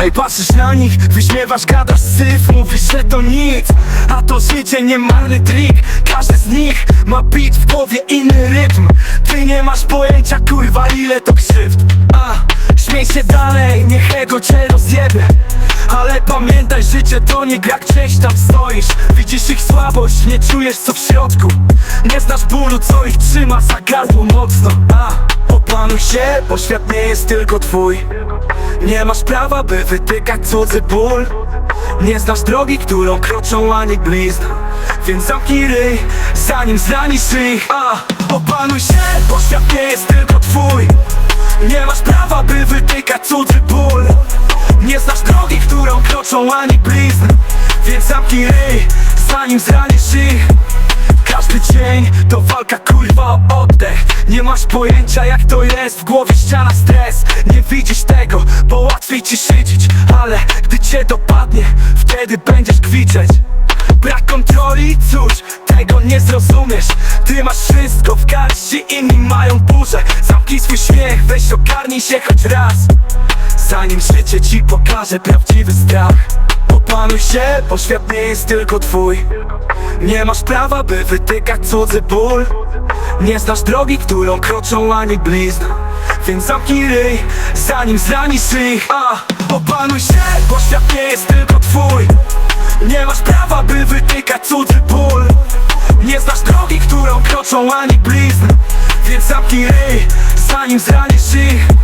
Ej, patrzysz na nich, wyśmiewasz, gadasz syf Mówisz, że to nic, a to życie nie marny trik Każdy z nich ma beat w głowie, inny rytm. Ty nie masz pojęcia, kurwa, ile to krzywd. A, śmiej się dalej, niech ego cię rozjebie. Ale pamiętaj, życie to nie gra, gdzieś tam stoisz. Widzisz ich słabość, nie czujesz co w środku. Nie znasz bólu, co ich trzyma za gardło mocno. A, opanuj się, bo świat nie jest tylko twój Nie masz prawa, by wytykać cudzy ból. Nie znasz drogi, którą kroczą ani blizn. Więc zamknij ryj, zanim zranisz ich. A, opanuj się, bo świat nie jest tylko twój. Nie masz prawa, by wytykać cudzy ból. Nie znasz drogi, którą kroczą ani blizn. Więc zamknij ryj, zanim zranisz ich. Każdy dzień to walka kurwa Nie masz pojęcia jak to jest. W głowie ściana stres. Nie widzisz tego, bo łatwiej ci szydzić. Ale gdy cię dopadnie Wtedy będziesz kwiczeć. Brak kontroli, cóż, tego nie zrozumiesz. Ty masz wszystko w garści, inni mają burzę. Zamknij swój śmiech, weź ogarnij się choć raz. Zanim życie ci pokaże prawdziwy strach. Opanuj się, bo świat nie jest tylko twój. Nie masz prawa, by wytykać cudzy ból Nie znasz drogi, którą kroczą ani blizn. Więc zamknij ryj, zanim zranisz ich. A, Opanuj się, bo świat nie jest tylko twój. Nie masz prawa, by wytykać cudzy ból. Nie znasz drogi, którą kroczą ani blizn. Więc zamknij ryj, zanim zranisz ich